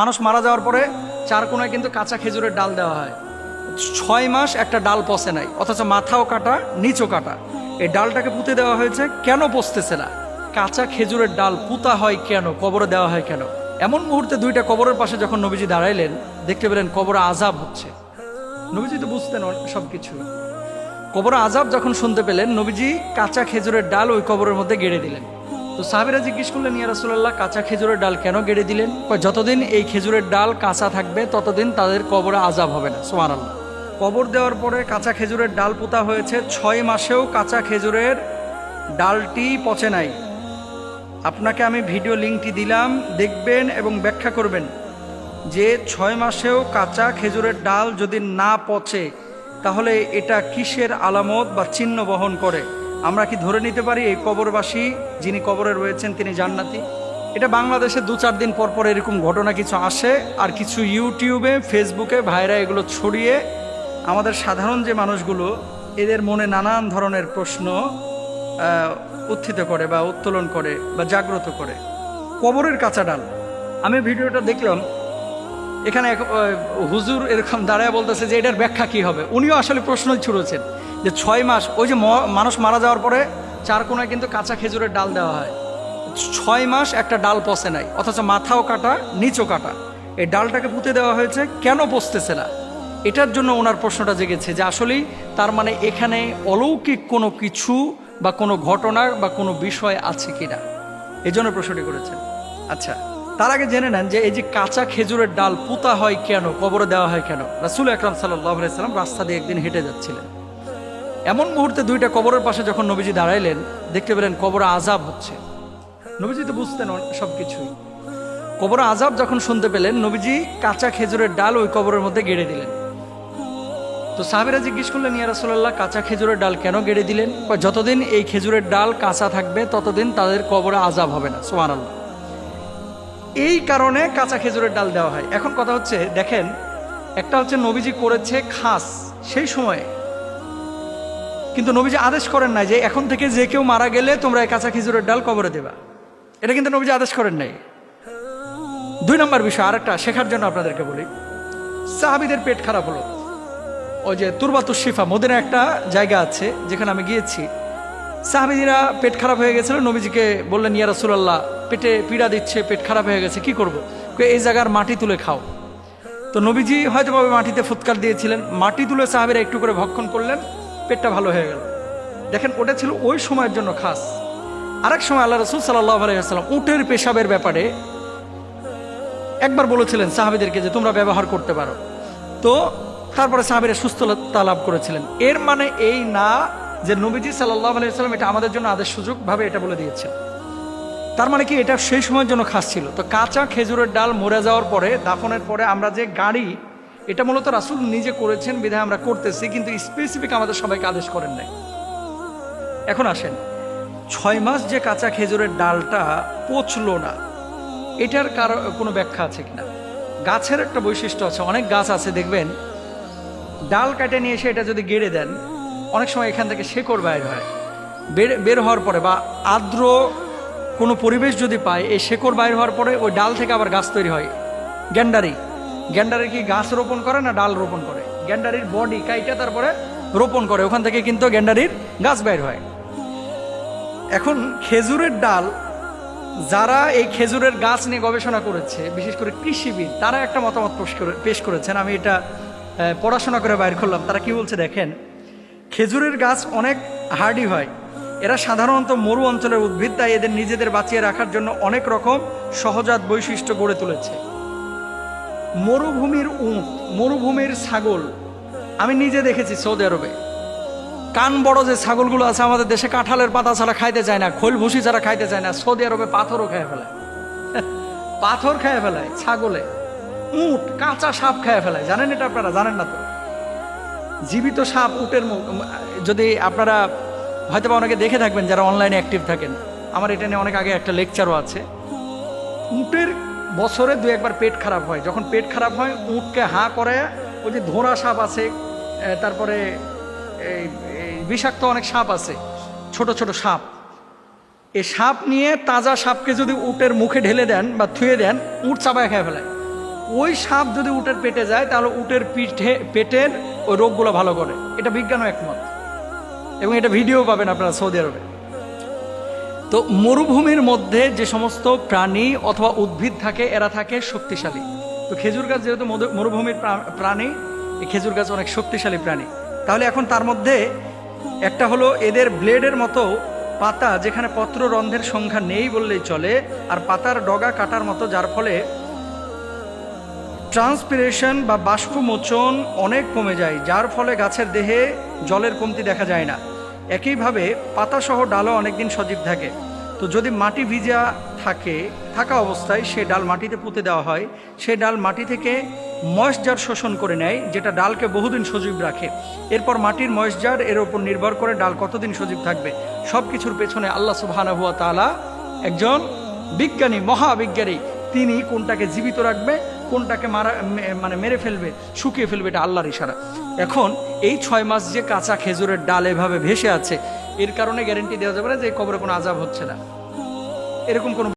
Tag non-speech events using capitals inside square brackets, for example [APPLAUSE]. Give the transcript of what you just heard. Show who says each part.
Speaker 1: মানুষ মারা যাওয়ার পরে চার কোনায় কিন্তু কাঁচা খেজুরের ডাল দেওয়া হয়। ছয় মাস একটা ডাল পচে নাই, অথচ মাথাও কাটা, নিচও কাটা। এই ডালটাকে পুঁতে দেওয়া হয়েছে, কেন পচতেছে না? কাঁচা খেজুরের ডাল পুঁতা হয় কেন? কবরে দেওয়া হয় কেন? এমন মুহূর্তে দুইটা কবরের পাশে যখন নবীজি দাঁড়াইলেন, দেখতে পেলেন কবরে আজাব হচ্ছে। নবীজি তো বুঝতেন সব কিছু কবর আজাব যখন শুনতে পেলেন, নবীজি কাঁচা খেজুরের ডাল ওই কবরের মধ্যে গেড়ে দিলেন। তো সাহাবিরা জিজ্ঞেস করলেন, ইয়া রাসূলুল্লাহ, কাঁচা খেজুরের ডাল কেন গেড়ে দিলেন? যতদিন এই খেজুরের ডাল কাঁচা থাকবে, ততদিন তাদের কবরে আজাব হবে না। সুবহানাল্লাহ। কবর দেওয়ার পরে কাঁচা খেজুরের ডাল পোতা হয়েছে। ছয় মাসেও কাঁচা খেজুরের ডালটি পচে নাই। আপনাকে আমি ভিডিও লিঙ্কটি দিলাম, দেখবেন এবং ব্যাখ্যা করবেন যে ছয় মাসেও কাঁচা খেজুরের ডাল যদি না পচে, তাহলে এটা কিসের আলামত বা চিহ্ন বহন করে? আমরা কি ধরে নিতে পারি এই কবরবাসী যিনি কবরে রয়েছেন তিনি জান্নাতি? এটা বাংলাদেশে দু চার দিন পর পর এরকম ঘটনা কিছু আসে আর কিছু ইউটিউবে, ফেসবুকে ভাইরা এগুলো ছড়িয়ে আমাদের সাধারণ যে মানুষগুলো, এদের মনে নানান ধরনের প্রশ্ন উত্থিত করে বা উত্তোলন করে বা জাগ্রত করে। কবরের কাঁচা ডাল। আমি ভিডিওটা দেখলাম, এখানে হুজুর এরকম দাঁড়ায় বলতেছে যে এটার ব্যাখ্যা কি হবে? উনিও আসলে প্রশ্নই ছুড়েছেন। যে ছয় মাস, ওই যে মানুষ মারা যাওয়ার পরে চার কোনায় কিন্তু কাঁচা খেজুরের ডাল দেওয়া হয়। ছয় মাস একটা ডাল পচে নাই, অথচ মাথাও কাটা, নিচও কাটা। এই ডালটাকে পুঁতে দেওয়া হয়েছে, কেন পচতেছে না? এটার জন্য ওনার প্রশ্নটা জেগেছে যে আসলেই তার মানে এখানে অলৌকিক কোনো কিছু বা কোনো ঘটনা বা কোনো বিষয় আছে কিনা। এই জন্য প্রশ্নটি করেছেন। আচ্ছা তার আগে জেনে নেন যে এই যে কাঁচা খেজুরের ডাল পুতা হয় কেন, কবরে দেওয়া হয় কেন? রাসুল আকরাম সাল্লাহ সাল্লাম রাস্তা দিয়ে একদিন হেঁটে যাচ্ছিলেন। এমন মুহূর্তে দুইটা কবরের পাশে যখন নবীজি দাঁড়াইলেন দেখতে পেলেন কবরে আজাব হচ্ছে। নবীজি তো বুঝতেন সব কিছুই কবর আজাব যখন শুনতে পেলেন নবীজি কাঁচা খেজুরের ডাল ওই কবরের মধ্যে গেড়ে দিলেন। তো সাহাবিরা জিজ্ঞেস করলেন ইয়া রাসূলুল্লাহ কাঁচা খেজুরের ডাল কেন গেড়ে দিলেন? কয়, যতদিন এই খেজুরের ডাল কাঁচা থাকবে ততদিন তাদের কবরে আজাব হবে না। সুবহানাল্লাহ। এই কারণে কাঁচা খেজুরের ডাল দেওয়া হয়। এখন কথা হচ্ছে দেখেন একটা হচ্ছে নবীজি করেছে খাস সেই সময়ে কিন্তু নবীজি আদেশ করেন নাই যে এখন থেকে যে কেউ মারা গেলে তোমরা কাঁচা খেজুরের ডাল কবরে দেবা। এটা কিন্তু নবীজি আদেশ করেন নাই। দুই নম্বর বিষয়, আরেকটা শেখার জন্য আপনাদেরকে বলি। সাহাবিদের পেট খারাপ হলো। ওই যে তুরবাতুর শিফা মদিনা একটা জায়গা আছে, যেখানে আমি গিয়েছি। সাহাবিদিরা পেট খারাপ হয়ে গেছিল, নবীজিকে বললেন, ইয়া রাসূলুল্লাহ, পেটে পীড়া দিচ্ছে, পেট খারাপ হয়ে গেছে, কি করব? এই জায়গার মাটি তুলে খাও। তো নবীজি হয়তো ভাবে মাটিতে ফুৎকার দিয়েছিলেন। মাটি তুলে সাহাবিরা একটু করে ভক্ষণ করলেন। পেটটা ভালো হয়ে গেল। দেখেন, ওটা ছিল ওই সময়ের জন্য খাস। আরেক সময় আল্লাহ রসুল সাল্লাহ আলাইসাল্লাম উটের পেশাবের ব্যাপারে একবার বলেছিলেন সাহাবিদেরকে যে, তোমরা ব্যবহার করতে পারো। তো তারপরে সাহাবিরা সুস্থতা লাভ করেছিলেন। এর মানে এই না যে, নবীজি সাল্লাহ আলাইসাল্লাম এটা আমাদের জন্য আদেশ সুযোগ ভাবে এটা বলে দিয়েছেন। তার মানে কি, এটা সেই সময়ের জন্য খাস ছিল। তো কাঁচা খেজুরের ডাল মরে যাওয়ার পরে, দাফনের পরে আমরা যে গাড়ি এটা মূলত রাসুল নিজে করেছেন, বিধায় আমরা করতেছি, কিন্তু স্পেসিফিক আমাদের সবাইকে আদেশ করেন নাই। এখন আসেন, ছয় মাস যে কাঁচা খেজুরের ডালটা পচলো না, এটার কারও, কোনো ব্যাখ্যা আছে কিনা? গাছের একটা বৈশিষ্ট্য আছে, অনেক গাছ আছে, দেখবেন, ডাল কাটে নিয়ে এসে এটা যদি গেড়ে দেন, অনেক সময় এখান থেকে শেকড় বাইর হয়। বের বের হওয়ার পরে বা আর্দ্র কোনো পরিবেশ যদি পায়, এই শেকড় বাইর হওয়ার পরে ওই ডাল থেকে আবার গাছ তৈরি হয়। গ্যান্ডারি। গ্যান্ডারি কি গাছ রোপণ করে না ডাল রোপণ করে? গ্যান্ডারির বডি কাইটা তারপরে রোপণ করে। ওখান থেকে কিন্তু গ্যান্ডারির গাছ বাইর হয়। এখন খেজুরের ডাল, যারা এই খেজুরের গাছ নিয়ে গবেষণা করেছে, বিশেষ করে কৃষিবিদ, তারা একটা মতামত পেশ করে- পেশ করেছেন। আমি এটা পড়াশোনা করে বাইর করলাম। তারা কি বলছে দেখেন, খেজুরের গাছ অনেক হার্ডি হয়। এরা সাধারণত মরু অঞ্চলের উদ্ভিদ, তাই এদের নিজেদের বাঁচিয়ে রাখার জন্য অনেক রকম সহজাত বৈশিষ্ট্য গড়ে তুলেছে। মরুভূমির উঁট মরুভূমির ছাগল। আমি নিজে দেখেছি সৌদি আরবে। কান বড় যে ছাগলগুলো আছে আমাদের দেশে, কাঁঠালের পাতা ছাড়া খাইতে চায় না খোল ভুসি ছাড়া খাইতে চায় না, সৌদি আরবে পাথরও খেয়ে ফেলায়। [LAUGHS] পাথর খেয়ে ফেলায়, ছাগলে। উট, কাঁচা সাপ খেয়ে ফেলায়। জানেন এটা আপনারা? জানেন না তো? জীবিত সাপ, উটের যদি আপনারা হয়তো বা অনেকে দেখে থাকবেন যারা অনলাইনে অ্যাক্টিভ থাকেন। আমার এটা নিয়ে অনেক আগে একটা লেকচারও আছে। উটের বছরে দু একবার পেট খারাপ হয়। যখন পেট খারাপ হয়, উটকে হাঁ করে, ওই যে ধোঁড়া সাপ আছে তারপরে বিষাক্ত অনেক সাপ আছে, ছোট ছোট সাপ। এই সাপ নিয়ে তাজা সাপকে যদি উটের মুখে ঢেলে দেন বা থুয়ে দেন, উট চাপায় খেয়ে ফেলায় ওই সাপ যদি উটের পেটে যায়, তাহলে উটের পিঠে, পেটের ওই রোগগুলো ভালো করে। এটা বিজ্ঞানও একমত। এবং এটা ভিডিও পাবেন আপনারা সৌদি আরবে। তো মরুভূমির মধ্যে যে সমস্ত প্রাণী অথবা উদ্ভিদ থাকে, এরা থাকে শক্তিশালী। তো খেজুর গাছ যেহেতু মরুভূমির প্রাণী, এই খেজুর গাছ অনেক শক্তিশালী প্রাণী। তাহলে এখন তার মধ্যে একটা হলো এদের ব্লেডের মতো পাতা, যেখানে পত্র রন্ধ্রের সংখ্যা নেই বললেই চলে, আর পাতার ডগা কাটার মতো, যার ফলে ট্রান্সপিরেশন বা বাষ্পমোচন অনেক কমে যায়, যার ফলে গাছের দেহে জলের কমতি দেখা যায় না। একইভাবে পাতাসহ ডালও অনেকদিন সজীব থাকে। তো যদি মাটি ভিজা থাকে, থাকা অবস্থায় সে ডাল মাটিতে পুঁতে দেওয়া হয়। সে ডাল মাটি থেকে ময়েশ্চার শোষণ করে নেয়, যেটা ডালকে বহুদিন সজীব রাখে। এরপর মাটির ময়েশ্চার এর ওপর নির্ভর করে ডাল কতদিন সজীব থাকবে। সব কিছুর পেছনে আল্লাহ সুবহানা হুয়া তাআলা একজন বিজ্ঞানী, মহাবিজ্ঞানী। তিনি কোনটাকে জীবিত রাখবে কোনটাকে মারা মানে মেরে ফেলবে, শুকিয়ে ফেলবে, এটা আল্লাহর ইশারা। এখন এই ছয় মাস যে কাঁচা খেজুরের ডাল এভাবে ভেসে আছে, এর কারণে গ্যারেন্টি দেওয়া যাবে না যে কবরে কোনো আজাব হচ্ছে না। এরকম কোনো